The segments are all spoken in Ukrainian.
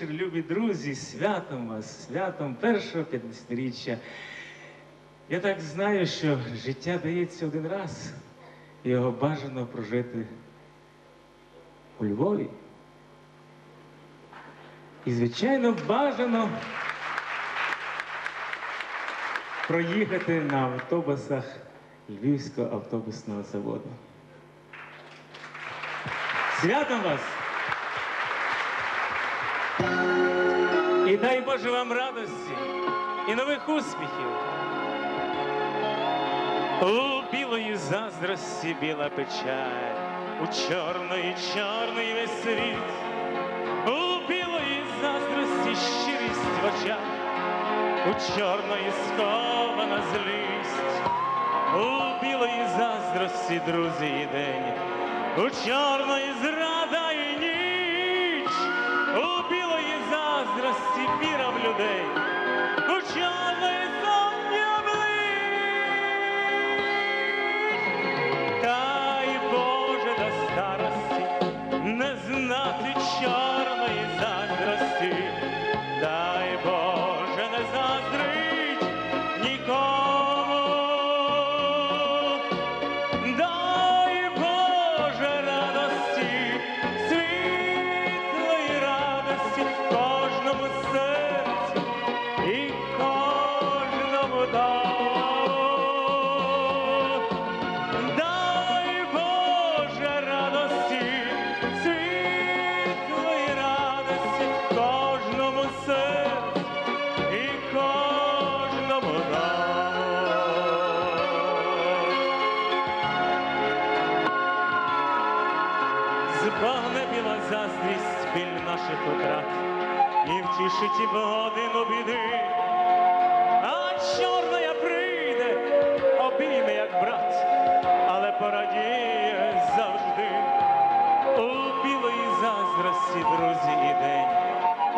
вечір, любі друзі, святом вас, святом першого п'ятнадцятиріччя. Я так знаю, що життя дається один раз, і його бажано прожити у Львові. І, звичайно, бажано проїхати на автобусах Львівського автобусного заводу. Святом вас! І дай Боже вам радості і нових успіхів. У білої заздрості біла печаль, у чорної, чорний весь світ, у білої заздрості щирість в очах, у чорної скована злість, у білої заздрості, друзі, і день, у чорної зрості. today.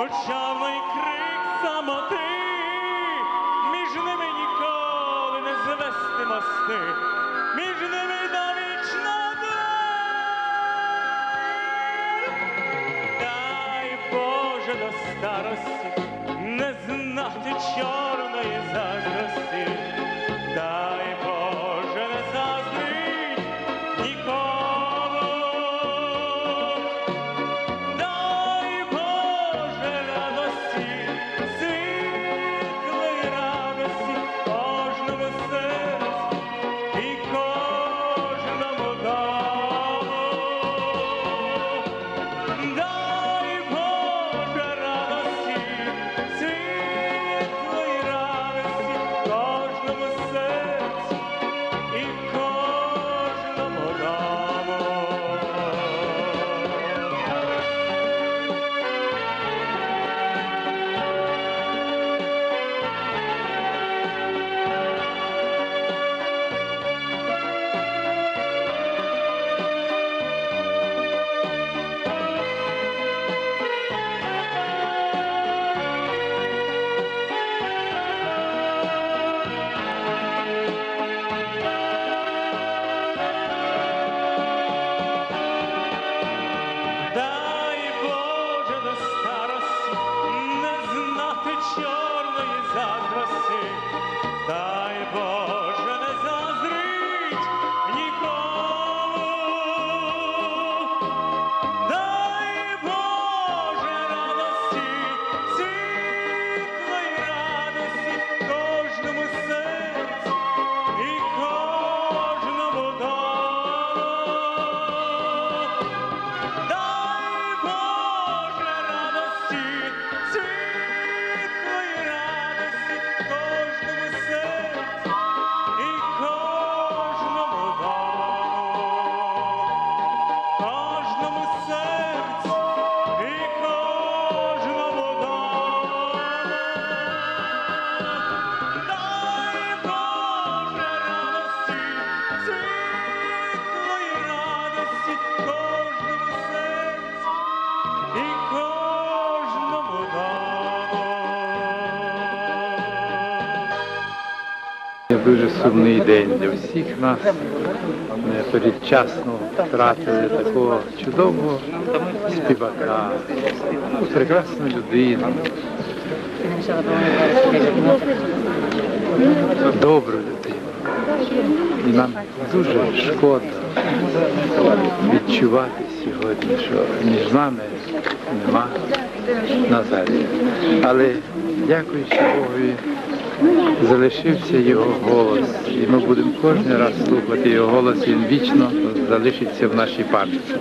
Georgia. дуже сумний день для всіх нас. Ми передчасно втратили такого чудового співака, ну, прекрасну людину, добру людину. І нам дуже шкода відчувати сьогодні, що між нами нема Назарія. Але дякуючи Богу залишився його голос. І ми будемо кожен раз слухати його голос, він вічно залишиться в нашій пам'яті.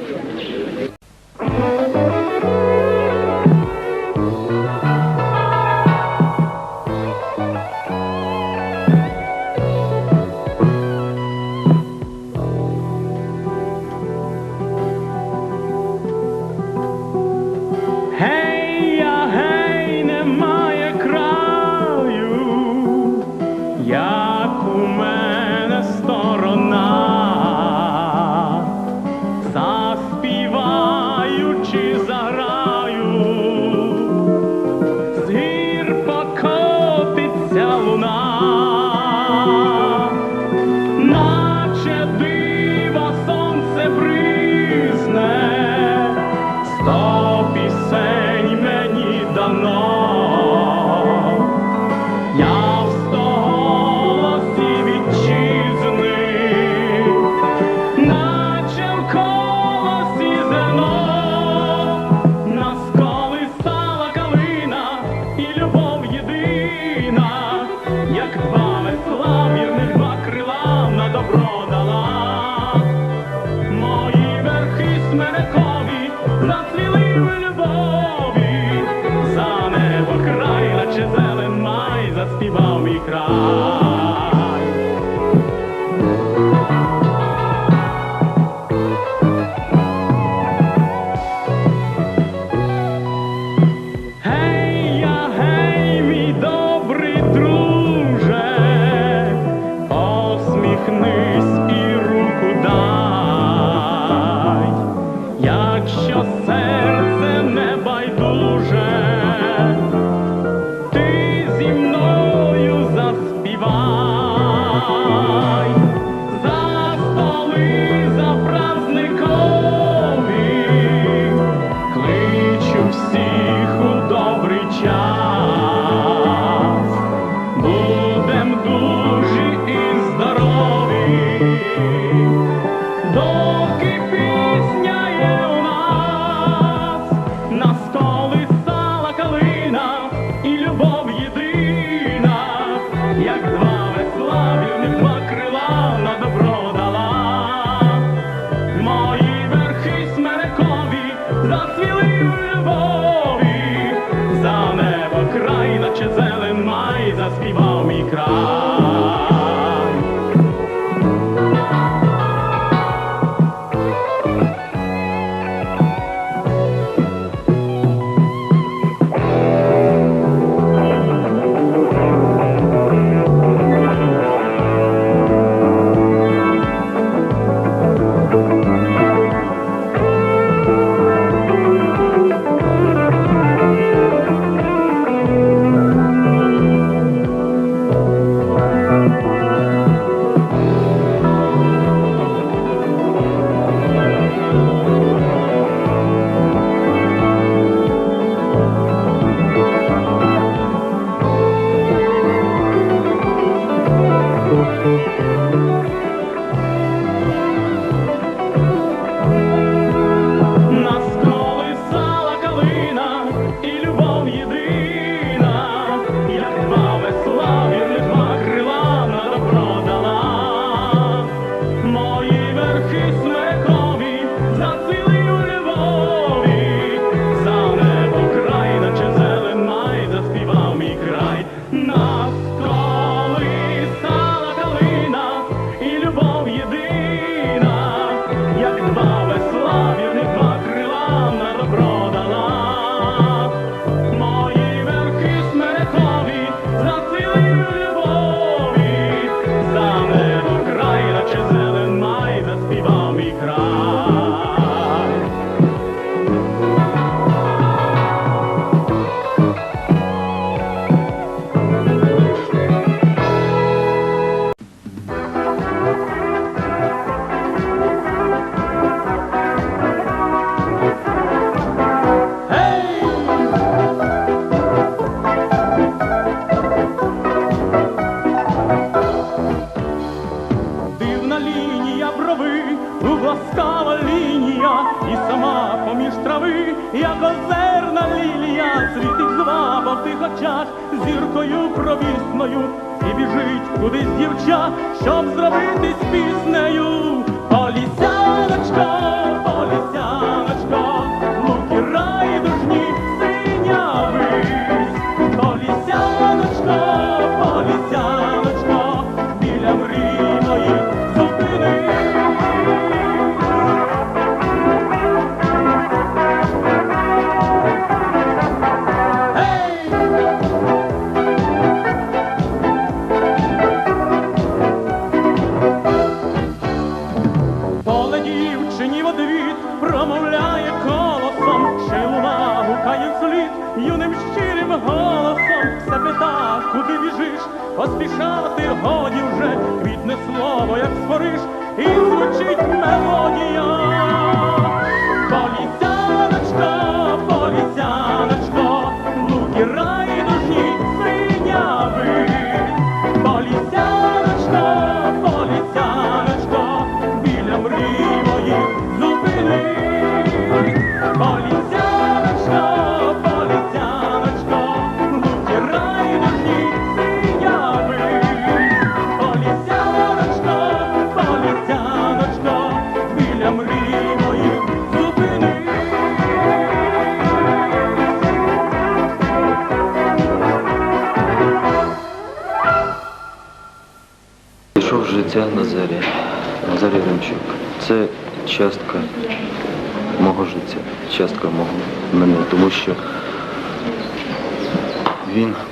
mi kraj.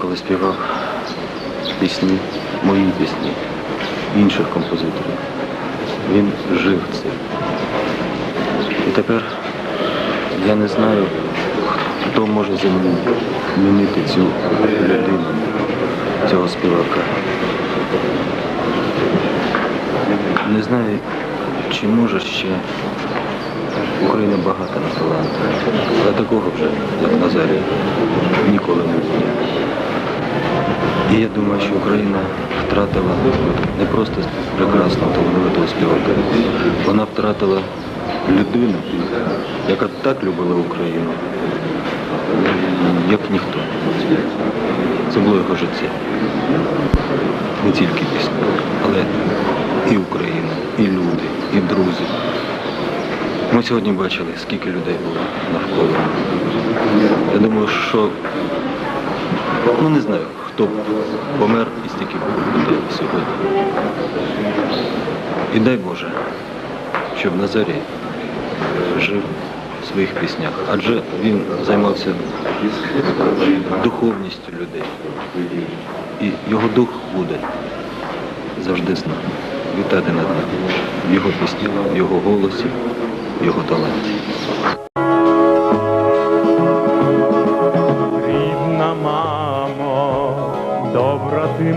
Коли співав пісні, мої пісні, інших композиторів, він жив цим. І тепер я не знаю, хто може замінити цю людину, цього співака. Не знаю, чи може ще Україна багата на талант, але такого вже, як Назарій, ніколи не буде. І я думаю, що Україна втратила не просто прекрасного талановитого співака, вона втратила людину, яка так любила Україну, як ніхто. Це було його життя. Не тільки пісні, але і Україна, і люди, і друзі. Ми сьогодні бачили, скільки людей було навколо. Я думаю, що ну не знаю, хто помер і стільки людей сьогодні. І дай Боже, щоб Назарій жив в своїх піснях, адже він займався духовністю людей. І його дух буде завжди з нами. Вітати над ним його піснях, в його голосі, його таленті.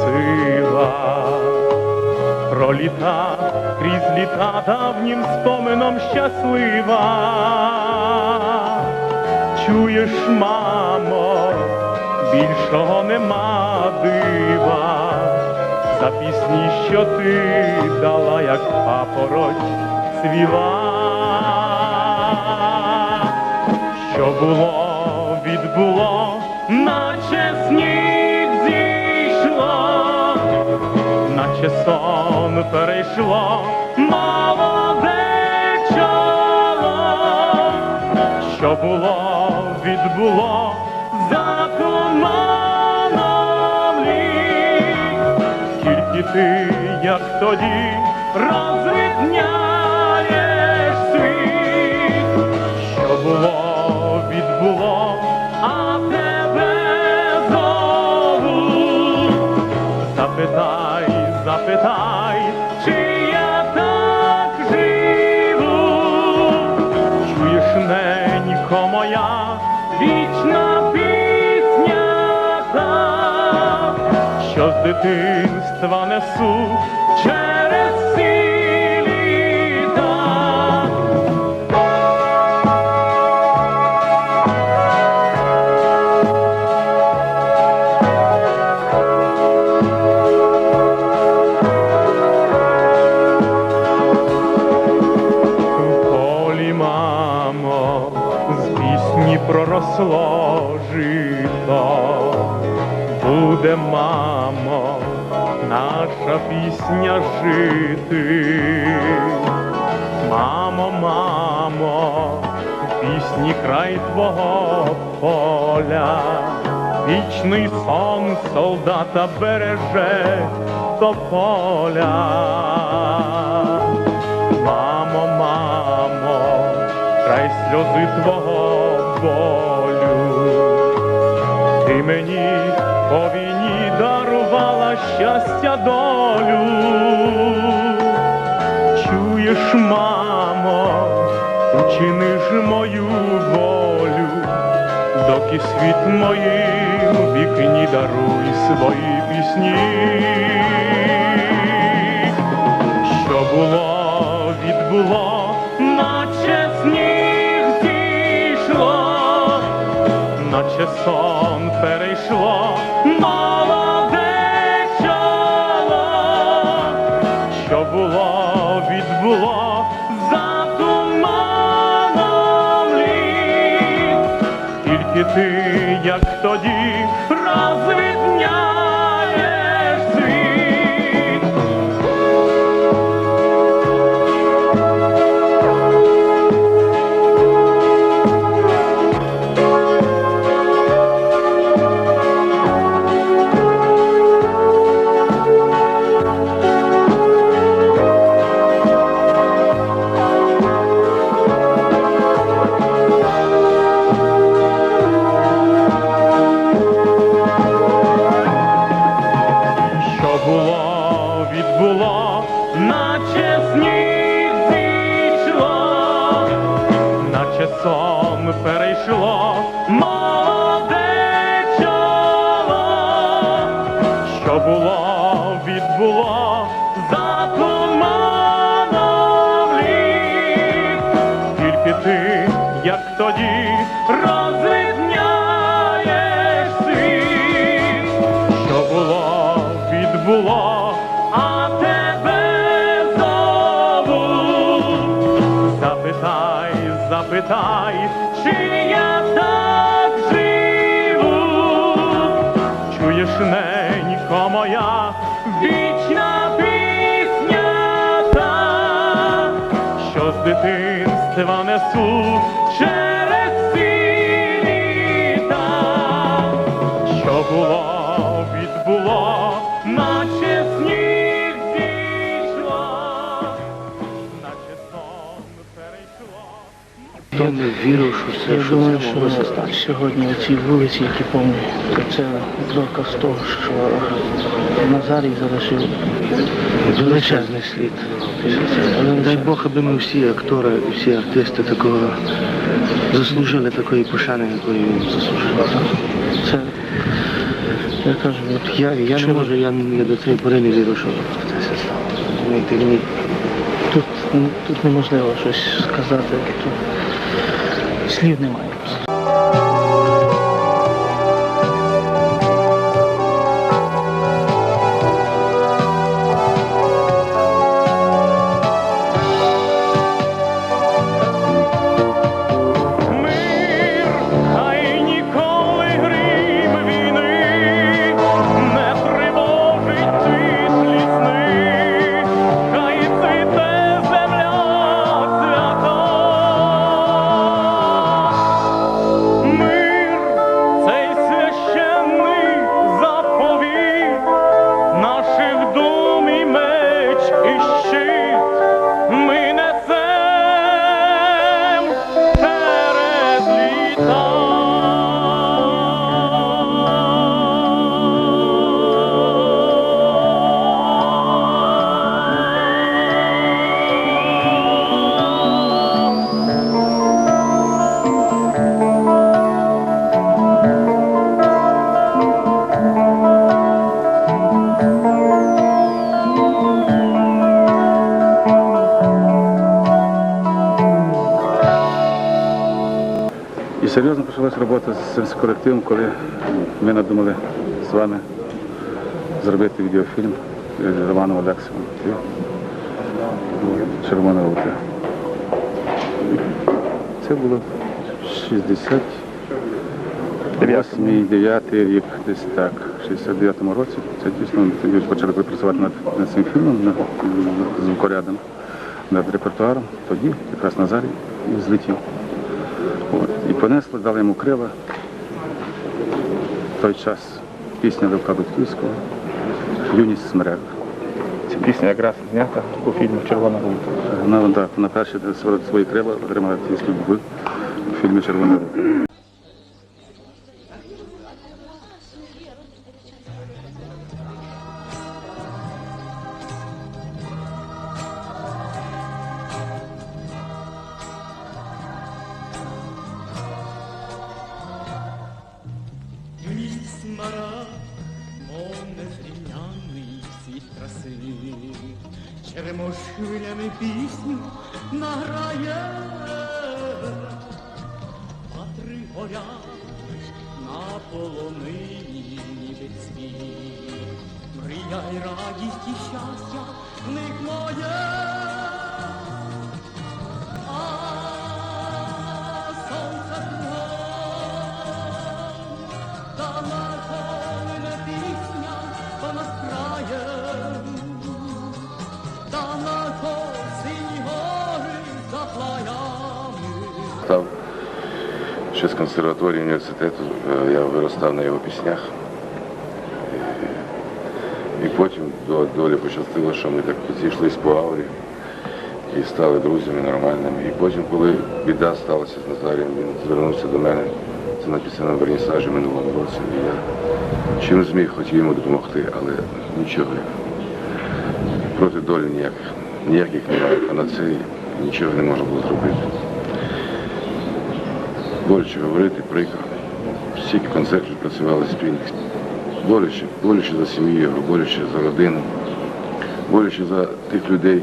сила, проліта крізь літа давнім спомином щаслива. Чуєш, мамо, більшого нема дива, за пісні, що ти дала, як папороть цвіла що було, відбуло, сон перейшло, молоде чоло, що було, відбуло, за туманом тільки ти, як тоді, розвидняєш світ. Що було, відбуло, а тебе зову. Запитай, запитай, чи я так живу. Чуєш, ненько моя, вічна пісня та що з дитинства несу солдата береже до поля. Мамо, мамо, край сльози твого болю. Ти мені по війні дарувала щастя долю. Чуєш, мамо, учини ж мою волю, доки світ моїм вікні даруй свої пісні. Що було, відбуло, наче сніг зійшло, наче сон перейшло, молоде чоло, що було, відбуло, тільки ти, як тоді, розвідняєш дитинства Я вірю, що Я що думаю, що стати. сьогодні ці вулиці, які повні, це доказ того, що Назарій залишив Величезний слід. Але дай Бог, аби ми всі актори, всі артисти такого заслужили такої пошани, якої він заслужив. Це, я кажу, от Я, я не можу, я, я до цієї пори не вірю, що це все стало. Тут, тут неможливо щось сказати, тут слів немає. Серйозно почалась робота з цим колективом, коли ми надумали з вами зробити відеофільм з Романом Олексієм. Червона рука. Це було 68 9 рік, десь так, в 69-му році. Це дійсно ми почали працювати над, над цим фільмом, над, над звукорядом, над репертуаром. Тоді якраз Назарій і злетів. От. І понесли, дали йому крила. В той час пісня Левка Батьківського Юність смерек. Ця пісня якраз знята у фільмі Червона рука. Вона так, на перші свої крила отримала тільки в фільмі Червона рука. Та наповне пісня понад краєм, та на сині гори за плаями. Став ще з консерваторії університету, я виростав на його піснях. І потім до долі пощастило, що ми так зійшлися по аурі і стали друзями нормальними. І потім, коли біда сталася з Назарієм, він звернувся до мене. Це написано в вернісажі минулому році. Я чим зміг, хотів йому допомогти, але нічого. Проти долі ніяких, ніяких немає панацеї, нічого не можна було зробити. Боляче говорити, прикро. Стільки концертів працювали спільних. Боляче, боляче за сім'ю його, боляче за родину, боляче за тих людей,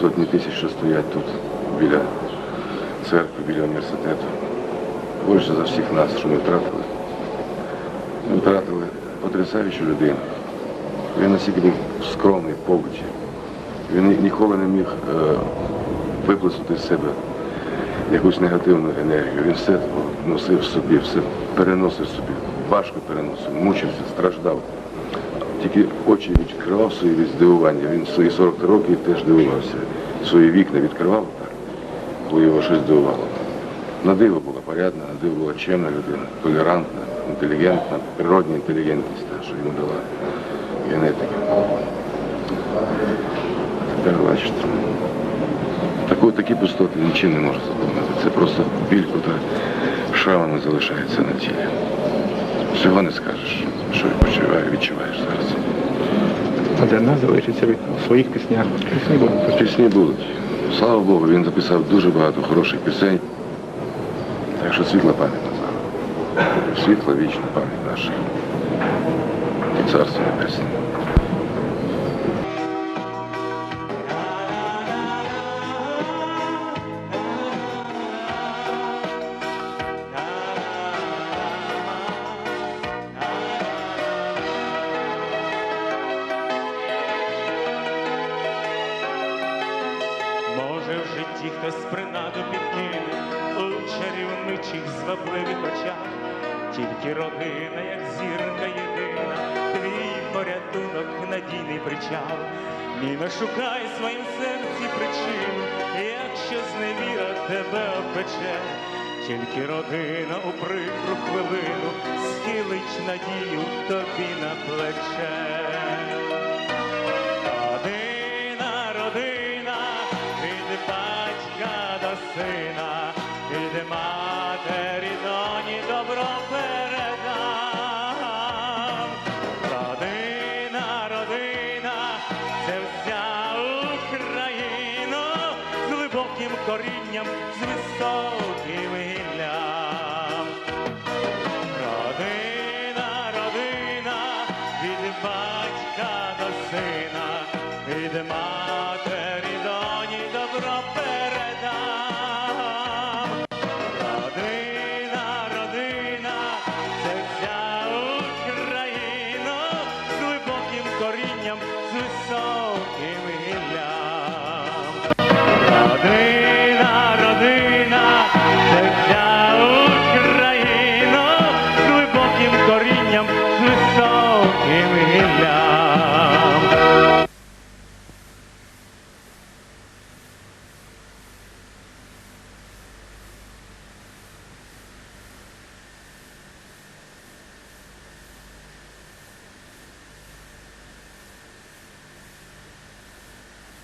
сотні тисяч, що стоять тут біля церкви, біля університету. Боляче за всіх нас, що ми втратили. Ми втратили потрясаючу людину. Він настільки був скромний в побуті. Він ні- ніколи не міг е, виплеснути з себе якусь негативну енергію. Він все носив собі, все переносив собі, важко переносив, мучився, страждав. Тільки очі відкривав свої від здивування. Він свої 40 років теж дивувався. Свої вікна відкривав так, коли його щось здивувало. На диво була порядна, на диво була чемна людина, толерантна, інтелігентна, природня інтелігентність, та, що йому дала генетика. Тепер бачите. Таку, такі пустоти нічим не може заповнити. Це просто біль, кота шрамами залишається на тілі. Всього не скажеш, що почуває, відчуваєш зараз. А для нас залишиться від своїх піснях. Пісні будуть. Пісні будуть. Слава Богу, він записав дуже багато хороших пісень. Так що світла пам'ять Назару. Світла вічна пам'ять наша. І царство небесне. Тільки родина, як зірка єдина, твій порятунок, надійний причал. Ні, не шукай в своїм серці причину, якщо зневіра тебе обпече, тільки родина у прикру хвилину схилить надію тобі на плече. Родина, родина, від батька до сина, від матері батька до сина, від матері доні добро передам. Родина, родина, це вся Україна з глибоким корінням, з високим гіллям. Родина,